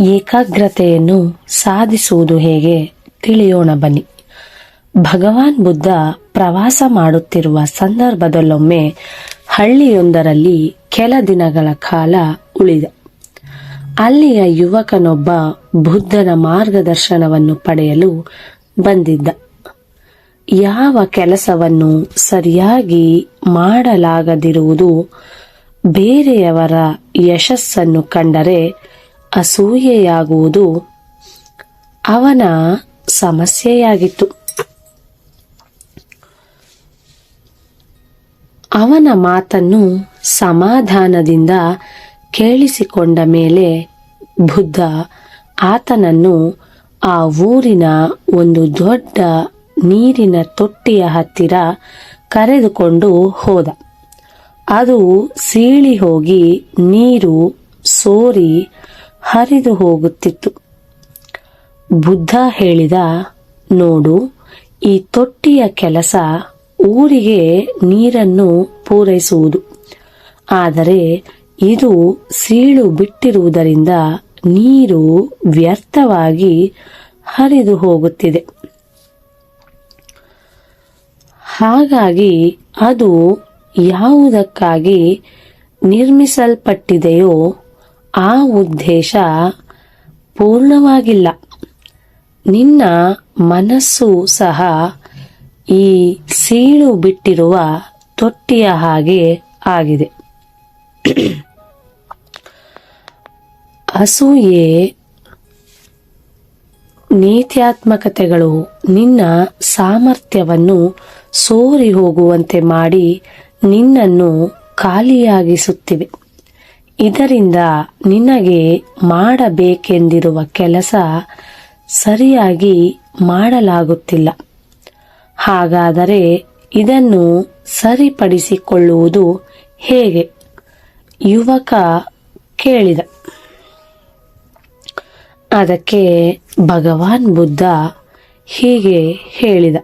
ಏಕಾಗ್ರತೆಯನ್ನು ಸಾಧಿಸುವುದು ಹೇಗೆ ತಿಳಿಯೋಣ ಬನ್ನಿ. ಭಗವಾನ್ ಬುದ್ಧ ಪ್ರವಾಸ ಮಾಡುತ್ತಿರುವ ಸಂದರ್ಭದಲ್ಲೊಮ್ಮೆ ಹಳ್ಳಿಯೊಂದರಲ್ಲಿ ಕೆಲ ದಿನಗಳ ಕಾಲ ಉಳಿದ. ಅಲ್ಲಿಯ ಯುವಕನೊಬ್ಬ ಬುದ್ಧನ ಮಾರ್ಗದರ್ಶನವನ್ನು ಪಡೆಯಲು ಬಂದಿದ್ದ. ಯಾವ ಕೆಲಸವನ್ನು ಸರಿಯಾಗಿ ಮಾಡಲಾಗದಿರುವುದು ಬೇರೆಯವರ ಯಶಸ್ಸನ್ನು ಕಂಡರೆ ಅಸೂಯೆಯಾಗುವುದು ಅವನ ಸಮಸ್ಯೆಯಾಗಿತ್ತು. ಅವನ ಮಾತನ್ನು ಸಮಾಧಾನದಿಂದ ಕೇಳಿಸಿಕೊಂಡ ಮೇಲೆ ಬುದ್ಧ ಆತನನ್ನು ಆ ಊರಿನ ಒಂದು ದೊಡ್ಡ ನೀರಿನ ತೊಟ್ಟಿಯ ಹತ್ತಿರ ಕರೆದುಕೊಂಡು ಹೋದ. ಅದು ಸೀಳಿ ಹೋಗಿ ನೀರು ಸೋರಿ ಹರಿದು ಹೋಗುತ್ತಿತ್ತು. ಬುದ್ಧ ಹೇಳಿದ, ನೋಡು, ಈ ತೊಟ್ಟಿಯ ಕೆಲಸ ಊರಿಗೆ ನೀರನ್ನು ಪೂರೈಸುವುದು. ಆದರೆ ಇದು ಸೀಳು ಬಿಟ್ಟಿರುವುದರಿಂದ ನೀರು ವ್ಯರ್ಥವಾಗಿ ಹರಿದು ಹೋಗುತ್ತಿದೆ. ಹಾಗಾಗಿ ಅದು ಯಾವುದಕ್ಕಾಗಿ ನಿರ್ಮಿಸಲ್ಪಟ್ಟಿದೆಯೋ ಆ ಉದ್ದೇಶ ಪೂರ್ಣವಾಗಿಲ್ಲ. ನಿನ್ನ ಮನಸ್ಸು ಸಹ ಈ ಸೀಳು ಬಿಟ್ಟಿರುವ ತೊಟ್ಟಿಯ ಹಾಗೆ ಆಗಿದೆ. ಅಸೂಯೆ, ನೀತ್ಯಾತ್ಮಕತೆಗಳು ನಿನ್ನ ಸಾಮರ್ಥ್ಯವನ್ನು ಸೋರಿ ಹೋಗುವಂತೆ ಮಾಡಿ ನಿನ್ನನ್ನು ಖಾಲಿಯಾಗಿಸುತ್ತಿವೆ. ಇದರಿಂದ ನಿನಗೆ ಮಾಡಬೇಕೆಂದಿರುವ ಕೆಲಸ ಸರಿಯಾಗಿ ಮಾಡಲಾಗುತ್ತಿಲ್ಲ. ಹಾಗಾದರೆ ಇದನ್ನು ಸರಿಪಡಿಸಿಕೊಳ್ಳುವುದು ಹೇಗೆ? ಯುವಕ ಕೇಳಿದ. ಅದಕ್ಕೆ ಭಗವಾನ್ ಬುದ್ಧ ಹೀಗೆ ಹೇಳಿದ.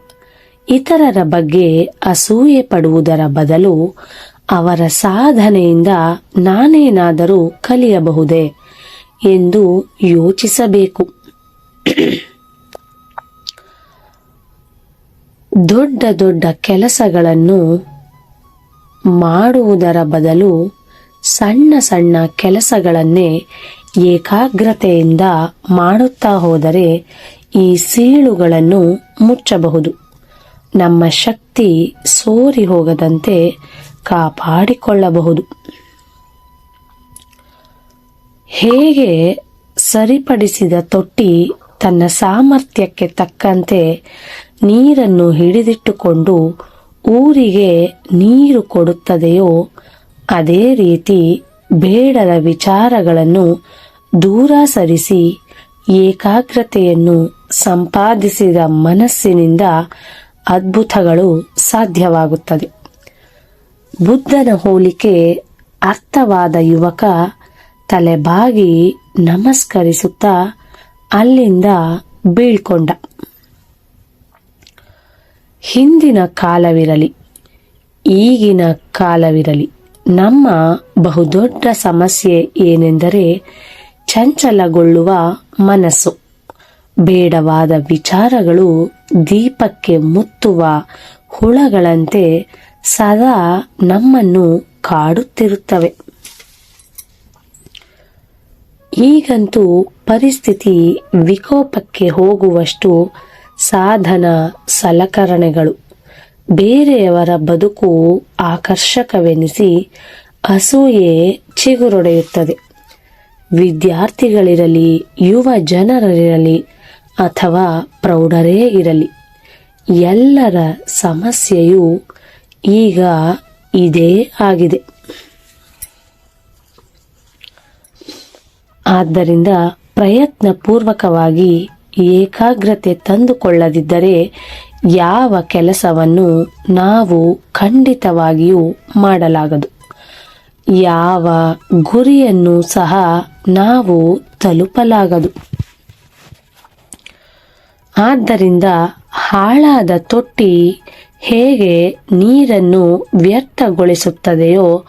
ಇತರರ ಬಗ್ಗೆ ಅಸೂಯೆ ಪಡುವುದರ ಬದಲು ಅವರ ಸಾಧನೆಯಿಂದ ನಾನೇನಾದರೂ ಕಲಿಯಬಹುದೇ ಎಂದು ಯೋಚಿಸಬೇಕು. ದೊಡ್ಡ ದೊಡ್ಡ ಕೆಲಸಗಳನ್ನು ಮಾಡುವುದರ ಬದಲು ಸಣ್ಣ ಸಣ್ಣ ಕೆಲಸಗಳನ್ನೇ ಏಕಾಗ್ರತೆಯಿಂದ ಮಾಡುತ್ತಾ ಹೋದರೆ ಈ ಸೀಳುಗಳನ್ನು ಮುಚ್ಚಬಹುದು. ನಮ್ಮ ಶಕ್ತಿ ಸೋರಿ ಹೋಗದಂತೆ ಕಾಪಾಡಿಕೊಳ್ಳಬಹುದು. ಹೇಗೆ ಸರಿಪಡಿಸಿದ ತೊಟ್ಟಿ ತನ್ನ ಸಾಮರ್ಥ್ಯಕ್ಕೆ ತಕ್ಕಂತೆ ನೀರನ್ನು ಹಿಡಿದಿಟ್ಟುಕೊಂಡು ಊರಿಗೆ ನೀರು ಕೊಡುತ್ತದೆಯೋ, ಅದೇ ರೀತಿ ಬೇಡದ ವಿಚಾರಗಳನ್ನು ದೂರ ಸರಿಸಿ ಏಕಾಗ್ರತೆಯನ್ನು ಸಂಪಾದಿಸಿದ ಮನಸ್ಸಿನಿಂದ ಅದ್ಭುತಗಳು ಸಾಧ್ಯವಾಗುತ್ತದೆ. ಬುದ್ಧನ ಹೋಲಿಕೆ ಅರ್ಥವಾದ ಯುವಕ ತಲೆಬಾಗಿ ನಮಸ್ಕರಿಸುತ್ತಾ ಅಲ್ಲಿಂದ ಬೀಳ್ಕೊಂಡ. ಹಿಂದಿನ ಕಾಲವಿರಲಿ, ಈಗಿನ ಕಾಲವಿರಲಿ, ನಮ್ಮ ಬಹುದೊಡ್ಡ ಸಮಸ್ಯೆ ಏನೆಂದರೆ ಚಂಚಲಗೊಳ್ಳುವ ಮನಸ್ಸು. ಬೇಡವಾದ ವಿಚಾರಗಳು ದೀಪಕ್ಕೆ ಮುತ್ತುವ ಹುಳಗಳಂತೆ ಸದಾ ನಮ್ಮನ್ನು ಕಾಡುತ್ತಿರುತ್ತವೆ. ಈಗಂತೂ ಪರಿಸ್ಥಿತಿ ವಿಕೋಪಕ್ಕೆ ಹೋಗುವಷ್ಟು ಸಾಧನ ಸಲಕರಣೆಗಳು. ಬೇರೆಯವರ ಬದುಕು ಆಕರ್ಷಕವೆನಿಸಿ ಅಸೂಯೆ ಚಿಗುರೊಡೆಯುತ್ತದೆ. ವಿದ್ಯಾರ್ಥಿಗಳಿರಲಿ, ಯುವ ಜನರಿರಲಿ ಅಥವಾ ಪ್ರೌಢರೇ ಇರಲಿ ಎಲ್ಲರ ಸಮಸ್ಯೆಯು ಈಗ ಇದೇ ಆಗಿದೆ. ಆದ್ದರಿಂದ ಪ್ರಯತ್ನ ಪೂರ್ವಕವಾಗಿ ಏಕಾಗ್ರತೆ ತಂದುಕೊಳ್ಳದಿದ್ದರೆ ಯಾವ ಕೆಲಸವನ್ನು ನಾವು ಖಂಡಿತವಾಗಿಯೂ ಮಾಡಲಾಗದು. ಯಾವ ಗುರಿಯನ್ನು ಸಹ ನಾವು ತಲುಪಲಾಗದು. ಆದ್ದರಿಂದ ಹಾಳಾದ ತೊಟ್ಟಿ ಹೇಗೆ ನೀರನ್ನು ವ್ಯರ್ಥಗೊಳಿಸುತ್ತದೆಯೋ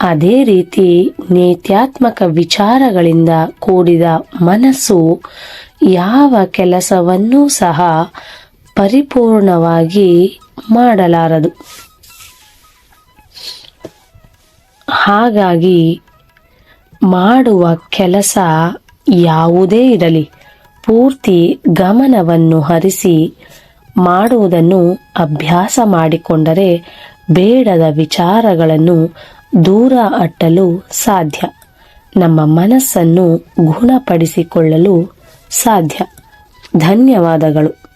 ಅದೇ ರೀತಿ ನೇತ್ಯಾತ್ಮಕ ವಿಚಾರಗಳಿಂದ ಕೂಡಿದ ಮನಸ್ಸು ಯಾವ ಕೆಲಸವನ್ನೂ ಸಹ ಪರಿಪೂರ್ಣವಾಗಿ ಮಾಡಲಾರದು. ಹಾಗಾಗಿ ಮಾಡುವ ಕೆಲಸ ಯಾವುದೇ ಇರಲಿ. ಪೂರ್ತಿ ಗಮನವನ್ನು ಹರಿಸಿ ಮಾಡುವುದನ್ನು ಅಭ್ಯಾಸ ಮಾಡಿಕೊಂಡರೆ ಬೇಡದ ವಿಚಾರಗಳನ್ನು ದೂರ ಅಟ್ಟಲು ಸಾಧ್ಯ. ನಮ್ಮ ಮನಸ್ಸನ್ನು ಗುಣಪಡಿಸಿಕೊಳ್ಳಲು ಸಾಧ್ಯ. ಧನ್ಯವಾದಗಳು.